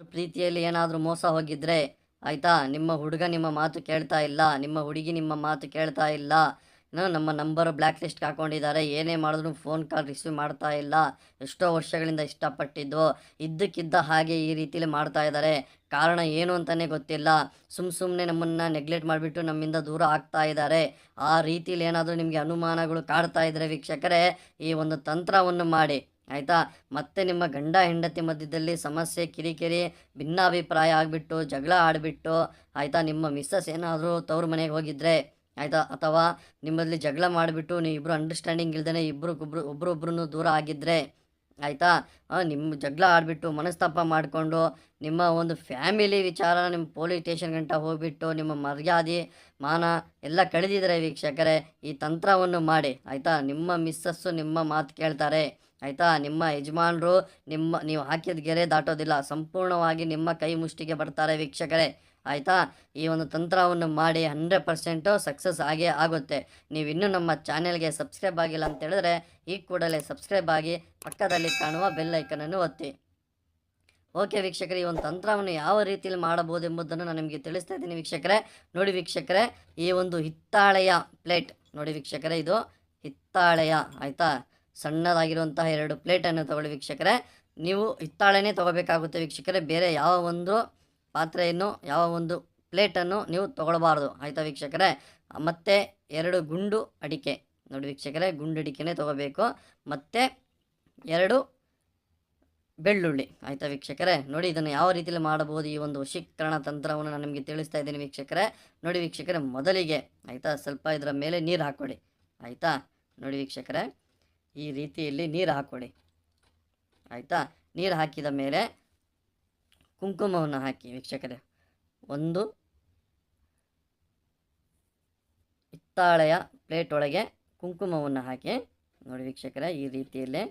ಪ್ರೀತಿಯಲ್ಲಿ ಏನಾದರೂ ಮೋಸ ಹೋಗಿದ್ರೆ, ಆಯಿತಾ, ನಿಮ್ಮ ಹುಡುಗ ನಿಮ್ಮ ಮಾತು ಕೇಳ್ತಾ ಇಲ್ಲ, ನಿಮ್ಮ ಹುಡುಗಿ ನಿಮ್ಮ ಮಾತು ಕೇಳ್ತಾ ಇಲ್ಲ ನಮ್ಮ ನಂಬರ್ ಬ್ಲ್ಯಾಕ್ ಲಿಸ್ಟ್ಗೆ ಹಾಕೊಂಡಿದ್ದಾರೆ, ಏನೇ ಮಾಡಿದ್ರು ಫೋನ್ ಕಾಲ್ ರಿಸೀವ್ ಮಾಡ್ತಾ ಇಲ್ಲ, ಎಷ್ಟೋ ವರ್ಷಗಳಿಂದ ಇಷ್ಟಪಟ್ಟಿದ್ದು, ಇದ್ದಕ್ಕಿದ್ದ ಹಾಗೆ ಈ ರೀತಿಲಿ ಮಾಡ್ತಾ ಇದ್ದಾರೆ, ಕಾರಣ ಏನು ಅಂತಲೇ ಗೊತ್ತಿಲ್ಲ ಸುಮ್ಮ ಸುಮ್ಮನೆ ನಮ್ಮನ್ನು ನೆಗ್ಲೆಕ್ಟ್ ಮಾಡಿಬಿಟ್ಟು ನಮ್ಮಿಂದ ದೂರ ಆಗ್ತಾ ಇದ್ದಾರೆ, ಆ ರೀತಿಲಿ ಏನಾದರೂ ನಿಮಗೆ ಅನುಮಾನಗಳು ಕಾಡ್ತಾ ಇದ್ದರೆ ವೀಕ್ಷಕರೇ, ಈ ಒಂದು ತಂತ್ರವನ್ನು ಮಾಡಿ ಆಯಿತಾ? ಮತ್ತೆ ನಿಮ್ಮ ಗಂಡ ಹೆಂಡತಿ ಮಧ್ಯದಲ್ಲಿ ಸಮಸ್ಯೆ, ಕಿರಿಕಿರಿ, ಭಿನ್ನಾಭಿಪ್ರಾಯ ಆಗಿಬಿಟ್ಟು, ಜಗಳ ಆಡಿಬಿಟ್ಟು, ಆಯಿತಾ? ನಿಮ್ಮ ಮಿಸ್ಸಸ್ ಏನಾದರೂ ತವ್ರ ಮನೆಗೆ ಹೋಗಿದ್ರೆ, ಆಯಿತಾ? ಅಥವಾ ನಿಮ್ಮಲ್ಲಿ ಜಗಳ ಮಾಡಿಬಿಟ್ಟು ನೀವು ಇಬ್ಬರು ಅಂಡರ್ಸ್ಟ್ಯಾಂಡಿಂಗ್ ಇಲ್ದೇ ಇಬ್ಬರಿಗೊಬ್ರು ಒಬ್ರೊಬ್ರು ದೂರ ಆಗಿದ್ದರೆ ಆಯಿತಾ? ನಿಮ್ಮ ಜಗಳ ಆಡಿಬಿಟ್ಟು ಮನಸ್ತಾಪ ಮಾಡಿಕೊಂಡು ನಿಮ್ಮ ಒಂದು ಫ್ಯಾಮಿಲಿ ವಿಚಾರ, ನಿಮ್ಮ ಪೊಲೀಸ್ ಸ್ಟೇಷನ್ ಗಂಟ ಹೋಗಿಬಿಟ್ಟು ನಿಮ್ಮ ಮರ್ಯಾದೆ, ಮಾನ ಎಲ್ಲ ಕಳೆದಿದ್ದಾರೆ ವೀಕ್ಷಕರೇ, ಈ ತಂತ್ರವನ್ನು ಮಾಡಿ. ಆಯಿತಾ? ನಿಮ್ಮ ಮಿಸ್ಸಸ್ಸು ನಿಮ್ಮ ಮಾತು ಕೇಳ್ತಾರೆ. ಆಯಿತಾ? ನಿಮ್ಮ ಯಜಮಾನರು ನಿಮ್ಮ, ನೀವು ಹಾಕಿದ ಗೆರೆ ದಾಟೋದಿಲ್ಲ. ಸಂಪೂರ್ಣವಾಗಿ ನಿಮ್ಮ ಕೈ ಮುಷ್ಟಿಗೆ ಬರ್ತಾರೆ ವೀಕ್ಷಕರೇ. ಆಯಿತಾ? ಈ ಒಂದು ತಂತ್ರವನ್ನು ಮಾಡಿ ಹಂಡ್ರೆಡ್ ಪರ್ಸೆಂಟು ಸಕ್ಸಸ್ ಆಗೇ ಆಗುತ್ತೆ. ನೀವು ಇನ್ನೂ ನಮ್ಮ ಚಾನೆಲ್ಗೆ ಸಬ್ಸ್ಕ್ರೈಬ್ ಆಗಿಲ್ಲ ಅಂತ ಹೇಳಿದ್ರೆ ಈ ಕೂಡಲೇ ಸಬ್ಸ್ಕ್ರೈಬ್ ಆಗಿ ಪಕ್ಕದಲ್ಲಿ ಕಾಣುವ ಬೆಲ್ ಐಕನನ್ನು ಒತ್ತಿ. ಓಕೆ ವೀಕ್ಷಕರೇ, ಈ ಒಂದು ತಂತ್ರವನ್ನು ಯಾವ ರೀತಿಯಲ್ಲಿ ಮಾಡಬಹುದು ಎಂಬುದನ್ನು ನಾನು ನಿಮಗೆ ತಿಳಿಸ್ತಾ ಇದ್ದೀನಿ ವೀಕ್ಷಕರೇ. ನೋಡಿ ವೀಕ್ಷಕರೇ, ಈ ಒಂದು ಹಿತ್ತಾಳೆಯ ಪ್ಲೇಟ್, ನೋಡಿ ವೀಕ್ಷಕರೇ ಇದು. ಹಿತ್ತಾಳೆಯ, ಆಯಿತಾ? ಸಣ್ಣದಾಗಿರುವಂತಹ ಎರಡು ಪ್ಲೇಟನ್ನು ತಗೊಳ್ಳಿ ವೀಕ್ಷಕರೇ. ನೀವು ಹಿತ್ತಾಳೆನೇ ತೊಗೋಬೇಕಾಗುತ್ತೆ ವೀಕ್ಷಕರೇ. ಬೇರೆ ಯಾವ ಒಂದು ಪಾತ್ರೆಯನ್ನು, ಯಾವ ಒಂದು ಪ್ಲೇಟನ್ನು ನೀವು ತೊಗೊಳ್ಬಾರ್ದು. ಆಯಿತಾ ವೀಕ್ಷಕರೇ? ಮತ್ತು ಎರಡು ಗುಂಡು ಅಡಿಕೆ. ನೋಡಿ ವೀಕ್ಷಕರೇ, ಗುಂಡು ಅಡಿಕೆನೇ ತೊಗೋಬೇಕು. ಮತ್ತು ಎರಡು ಬೆಳ್ಳುಳ್ಳಿ. ಆಯಿತಾ ವೀಕ್ಷಕರೇ? ನೋಡಿ ಇದನ್ನು ಯಾವ ರೀತಿಯಲ್ಲಿ ಮಾಡಬಹುದು ಈ ಒಂದು ವಶೀಕರಣ ತಂತ್ರವನ್ನು ನಾನು ನಿಮಗೆ ತಿಳಿಸ್ತಾ ಇದ್ದೀನಿ ವೀಕ್ಷಕರೇ. ನೋಡಿ ವೀಕ್ಷಕರೇ, ಮೊದಲಿಗೆ ಆಯಿತಾ ಸ್ವಲ್ಪ ಇದರ ಮೇಲೆ ನೀರು ಹಾಕ್ಕೊಡಿ ಆಯಿತಾ? ನೋಡಿ ವೀಕ್ಷಕರೇ, ಈ ರೀತಿಯಲ್ಲಿ ನೀರು ಹಾಕ್ಕೊಡಿ ಆಯಿತಾ? ನೀರು ಹಾಕಿದ ಮೇಲೆ ಕುಂಕುಮವನ್ನು ಹಾಕಿ ವೀಕ್ಷಕರೇ. ಒಂದು ಹಿತ್ತಾಳೆಯ ಪ್ಲೇಟ್ ಒಳಗೆ ಕುಂಕುಮವನ್ನು ಹಾಕಿ. ನೋಡಿ ವೀಕ್ಷಕರೇ, ಈ ರೀತಿಯಲ್ಲಿ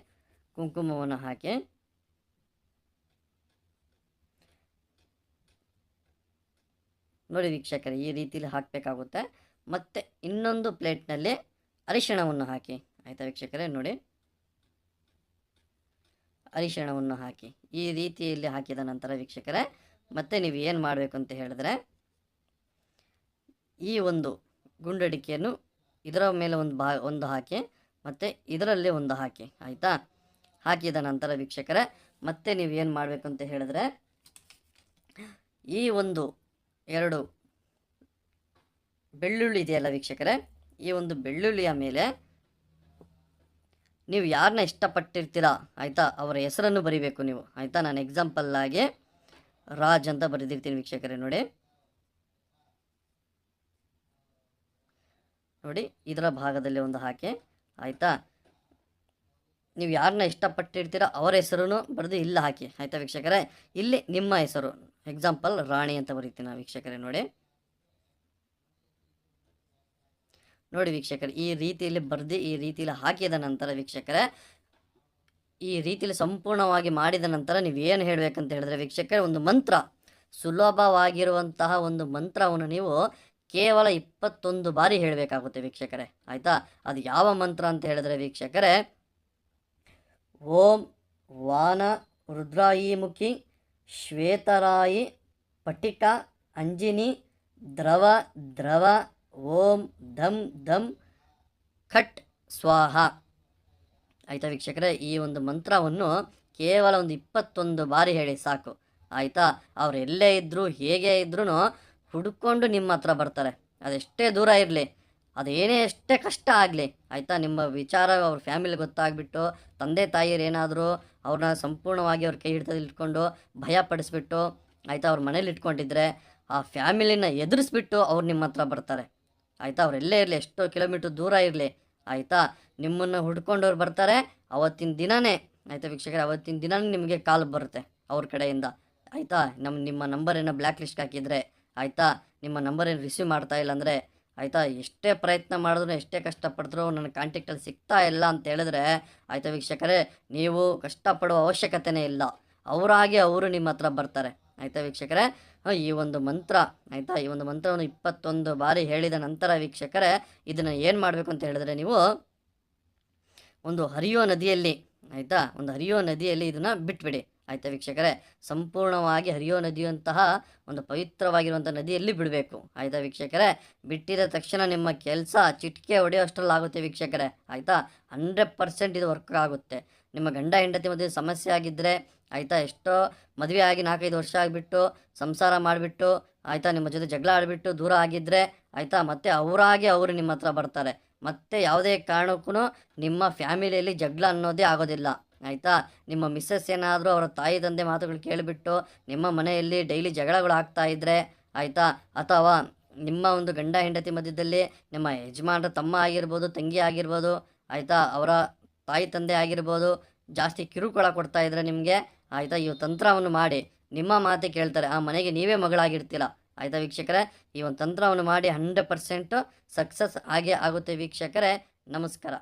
ಕುಂಕುಮವನ್ನು ಹಾಕಿ. ನೋಡಿ ವೀಕ್ಷಕರೇ, ಈ ರೀತಿಯಲ್ಲಿ ಹಾಕಬೇಕಾಗುತ್ತೆ. ಮತ್ತು ಇನ್ನೊಂದು ಪ್ಲೇಟ್ನಲ್ಲಿ ಅರಿಶಿಣವನ್ನು ಹಾಕಿ. ಆಯಿತಾ ವೀಕ್ಷಕರೇ, ನೋಡಿ. ಅರಿಶಿಣವನ್ನು ಹಾಕಿ, ಈ ರೀತಿಯಲ್ಲಿ ಹಾಕಿದ ನಂತರ ವೀಕ್ಷಕರೇ, ಮತ್ತೆ ನೀವು ಏನು ಮಾಡಬೇಕು ಅಂತ ಹೇಳಿದ್ರೆ, ಈ ಒಂದು ಗುಂಡಡಿಕೆಯನ್ನು ಇದರ ಮೇಲೆ ಒಂದು ಬಾ ಒಂದು ಹಾಕಿ, ಮತ್ತು ಇದರಲ್ಲಿ ಒಂದು ಹಾಕಿ, ಆಯಿತಾ? ಹಾಕಿದ ನಂತರ ವೀಕ್ಷಕರೇ, ಮತ್ತೆ ನೀವು ಏನು ಮಾಡಬೇಕು ಅಂತ ಹೇಳಿದ್ರೆ, ಈ ಒಂದು ಎರಡು ಬೆಳ್ಳುಳ್ಳಿ ಇದೆಯಲ್ಲ ವೀಕ್ಷಕರೇ, ಈ ಒಂದು ಬೆಳ್ಳುಳ್ಳಿಯ ಮೇಲೆ ನೀವು ಯಾರನ್ನ ಇಷ್ಟಪಟ್ಟಿರ್ತೀರಾ, ಆಯಿತಾ? ಅವರ ಹೆಸರನ್ನು ಬರಿಬೇಕು ನೀವು. ಆಯಿತಾ? ನಾನು ಎಕ್ಸಾಂಪಲ್ಲಾಗಿ ರಾಜ್ ಅಂತ ಬರೆದಿರ್ತೀನಿ ವೀಕ್ಷಕರೇ, ನೋಡಿ. ನೋಡಿ, ಇದರ ಭಾಗದಲ್ಲಿ ಒಂದು ಹಾಕಿ. ಆಯಿತಾ? ನೀವು ಯಾರನ್ನ ಇಷ್ಟಪಟ್ಟಿರ್ತೀರ, ಅವರ ಹೆಸರು ಬರೆದು ಇಲ್ಲಿ ಹಾಕಿ. ಆಯಿತಾ ವೀಕ್ಷಕರೇ? ಇಲ್ಲಿ ನಿಮ್ಮ ಹೆಸರು. ಎಕ್ಸಾಂಪಲ್ ರಾಣಿ ಅಂತ ಬರೀತೀನಿ ವೀಕ್ಷಕರೇ, ನೋಡಿ. ನೋಡಿ ವೀಕ್ಷಕರು, ಈ ರೀತಿಯಲ್ಲಿ ಬರೆದು, ಈ ರೀತಿಯಲ್ಲಿ ಹಾಕಿದ ನಂತರ ವೀಕ್ಷಕರೇ, ಈ ರೀತಿಯಲ್ಲಿ ಸಂಪೂರ್ಣವಾಗಿ ಮಾಡಿದ ನಂತರ ನೀವು ಏನು ಹೇಳಬೇಕಂತ ಹೇಳಿದ್ರೆ ವೀಕ್ಷಕರೇ, ಒಂದು ಮಂತ್ರ, ಸುಲಭವಾಗಿರುವಂತಹ ಒಂದು ಮಂತ್ರವನ್ನು ನೀವು ಕೇವಲ ಇಪ್ಪತ್ತೊಂದು ಬಾರಿ ಹೇಳಬೇಕಾಗುತ್ತೆ ವೀಕ್ಷಕರೇ, ಆಯಿತಾ? ಅದು ಯಾವ ಮಂತ್ರ ಅಂತ ಹೇಳಿದ್ರೆ ವೀಕ್ಷಕರೇ, ಓಂ ವಾನ ರುದ್ರಾಯಿ ಮುಖಿ ಶ್ವೇತರಾಯಿ ಪಟಿಕ ಅಂಜಿನಿ ದ್ರವ ದ್ರವ ಓಂ ಧಂ ಧಂ ಖಟ್ ಸ್ವಾಹ. ಆಯಿತಾ ವೀಕ್ಷಕರೇ, ಈ ಒಂದು ಮಂತ್ರವನ್ನು ಕೇವಲ ಒಂದು ಇಪ್ಪತ್ತೊಂದು ಬಾರಿ ಹೇಳಿ ಸಾಕು. ಆಯಿತಾ? ಅವ್ರು ಎಲ್ಲೇ ಇದ್ದರೂ ಹೇಗೆ ಇದ್ರೂ ಹುಡ್ಕೊಂಡು ನಿಮ್ಮ ಹತ್ರ ಬರ್ತಾರೆ. ಅದೆಷ್ಟೇ ದೂರ ಇರಲಿ, ಅದೇನೇ ಎಷ್ಟೇ ಕಷ್ಟ ಆಗಲಿ, ಆಯಿತಾ? ನಿಮ್ಮ ವಿಚಾರ ಅವ್ರ ಫ್ಯಾಮಿಲಿ ಗೊತ್ತಾಗ್ಬಿಟ್ಟು, ತಂದೆ ತಾಯಿಯರು ಏನಾದರೂ ಅವ್ರನ್ನ ಸಂಪೂರ್ಣವಾಗಿ ಅವ್ರ ಕೈ ಹಿಡ್ತದಲ್ಲಿ ಇಟ್ಕೊಂಡು ಭಯ ಪಡಿಸ್ಬಿಟ್ಟು, ಆಯಿತಾ? ಅವ್ರ ಮನೇಲಿ ಇಟ್ಕೊಂಡಿದ್ರೆ ಆ ಫ್ಯಾಮಿಲಿನ ಎದುರಿಸ್ಬಿಟ್ಟು ಅವ್ರು ನಿಮ್ಮ ಹತ್ರ ಬರ್ತಾರೆ. ಆಯಿತಾ ಅವರೆಲ್ಲೇ ಇರಲಿ, ಎಷ್ಟೋ ಕಿಲೋಮೀಟ್ರ್ ದೂರ ಇರಲಿ. ಆಯಿತಾ, ನಿಮ್ಮನ್ನು ಹುಡ್ಕೊಂಡವ್ರು ಬರ್ತಾರೆ, ಅವತ್ತಿನ ದಿನವೇ ಆಯಿತಾ ವೀಕ್ಷಕರೇ, ಅವತ್ತಿನ ದಿನವೇ ನಿಮಗೆ ಕಾಲ್ ಬರುತ್ತೆ ಅವ್ರ ಕಡೆಯಿಂದ. ಆಯಿತಾ ನಮ್ಮ ನಿಮ್ಮ ನಂಬರನ್ನು ಬ್ಲ್ಯಾಕ್ ಲಿಸ್ಟ್ ಹಾಕಿದರೆ, ಆಯಿತಾ, ನಿಮ್ಮ ನಂಬರೇನು ರಿಸೀವ್ ಮಾಡ್ತಾ ಇಲ್ಲ ಅಂದರೆ, ಆಯಿತಾ, ಎಷ್ಟೇ ಪ್ರಯತ್ನ ಮಾಡಿದ್ರು, ಎಷ್ಟೇ ಕಷ್ಟಪಡಿದ್ರು ನನ್ನ ಕಾಂಟ್ಯಾಕ್ಟಲ್ಲಿ ಸಿಗ್ತಾ ಇಲ್ಲ ಅಂತ ಹೇಳಿದ್ರೆ, ಆಯಿತಾ ವೀಕ್ಷಕರೇ, ನೀವು ಕಷ್ಟಪಡುವ ಅವಶ್ಯಕತೆನೇ ಇಲ್ಲ. ಅವರಾಗಿ ಅವರು ನಿಮ್ಮ ಹತ್ರ ಬರ್ತಾರೆ. ಆಯಿತಾ ವೀಕ್ಷಕರೇ ಈ ಒಂದು ಮಂತ್ರ, ಆಯಿತಾ? ಈ ಒಂದು ಮಂತ್ರವನ್ನು ಇಪ್ಪತ್ತೊಂದು ಬಾರಿ ಹೇಳಿದ ನಂತರ ವೀಕ್ಷಕರೇ, ಇದನ್ನು ಏನು ಮಾಡಬೇಕು ಅಂತ ಹೇಳಿದ್ರೆ ನೀವು ಒಂದು ಹರಿಯೋ ನದಿಯಲ್ಲಿ, ಆಯಿತಾ? ಒಂದು ಹರಿಯೋ ನದಿಯಲ್ಲಿ ಇದನ್ನು ಬಿಟ್ಬಿಡಿ, ಆಯಿತಾ ವೀಕ್ಷಕರೇ? ಸಂಪೂರ್ಣವಾಗಿ ಹರಿಯೋ ನದಿಯಂತಹ ಒಂದು ಪವಿತ್ರವಾಗಿರುವಂಥ ನದಿಯಲ್ಲಿ ಬಿಡಬೇಕು, ಆಯಿತಾ ವೀಕ್ಷಕರೇ? ಬಿಟ್ಟಿದ ತಕ್ಷಣ ನಿಮ್ಮ ಕೆಲಸ ಚಿಟಿಕೆ ಹೊಡೆಯೋಷ್ಟರಲ್ಲಾಗುತ್ತೆ ವೀಕ್ಷಕರೇ, ಆಯಿತಾ? ಹಂಡ್ರೆಡ್ ಪರ್ಸೆಂಟ್ ಇದು ವರ್ಕ್ ಆಗುತ್ತೆ. ನಿಮ್ಮ ಗಂಡ ಹೆಂಡತಿ ಮಧ್ಯೆ ಸಮಸ್ಯೆ ಆಗಿದ್ದರೆ ಆಯಿತಾ ಎಷ್ಟೋ ಮದುವೆ ಆಗಿ ನಾಲ್ಕೈದು ವರ್ಷ ಆಗಿಬಿಟ್ಟು ಸಂಸಾರ ಮಾಡಿಬಿಟ್ಟು ಆಯಿತಾ ನಿಮ್ಮ ಜೊತೆ ಜಗಳ ಆಡಿಬಿಟ್ಟು ದೂರ ಆಗಿದ್ದರೆ ಆಯಿತಾ ಮತ್ತೆ ಅವರಾಗಿ ಅವರು ನಿಮ್ಮ ಹತ್ರ ಬರ್ತಾರೆ. ಮತ್ತೆ ಯಾವುದೇ ಕಾರಣಕ್ಕೂ ನಿಮ್ಮ ಫ್ಯಾಮಿಲಿಯಲ್ಲಿ ಜಗಳ ಅನ್ನೋದೇ ಆಗೋದಿಲ್ಲ. ಆಯಿತಾ? ನಿಮ್ಮ ಮಿಸ್ಸಸ್ ಏನಾದರೂ ಅವರ ತಾಯಿ ತಂದೆ ಮಾತುಗಳು ಕೇಳಿಬಿಟ್ಟು ನಿಮ್ಮ ಮನೆಯಲ್ಲಿ ಡೈಲಿ ಜಗಳಗಳು ಆಗ್ತಾ ಇದ್ದರೆ ಆಯಿತಾ? ಅಥವಾ ನಿಮ್ಮ ಒಂದು ಗಂಡ ಹೆಂಡತಿ ಮಧ್ಯದಲ್ಲಿ ನಿಮ್ಮ ಯಜಮಾನರ ತಮ್ಮ ಆಗಿರ್ಬೋದು, ತಂಗಿ ಆಗಿರ್ಬೋದು, ಆಯಿತಾ ಅವರ ತಾಯಿ ತಂದೆ ಆಗಿರ್ಬೋದು, ಜಾಸ್ತಿ ಕಿರುಕುಳ ಕೊಡ್ತಾ ಇದ್ರೆ ನಿಮಗೆ, ಆಯಿತಾ, ಈ ತಂತ್ರವನ್ನು ಮಾಡಿ. ನಿಮ್ಮ ಮಾತೆ ಕೇಳ್ತಾರೆ, ಆ ಮನೆಗೆ ನೀವೇ ಮಗಳಾಗಿರ್ತೀರ? ಆಯಿತಾ, ವೀಕ್ಷಕರೇ? ಈ ಒಂದು ತಂತ್ರವನ್ನು ಮಾಡಿ ಹಂಡ್ರೆಡ್ ಪರ್ಸೆಂಟು ಸಕ್ಸಸ್ ಆಗೇ ಆಗುತ್ತೆ, ವೀಕ್ಷಕರೇ. ನಮಸ್ಕಾರ.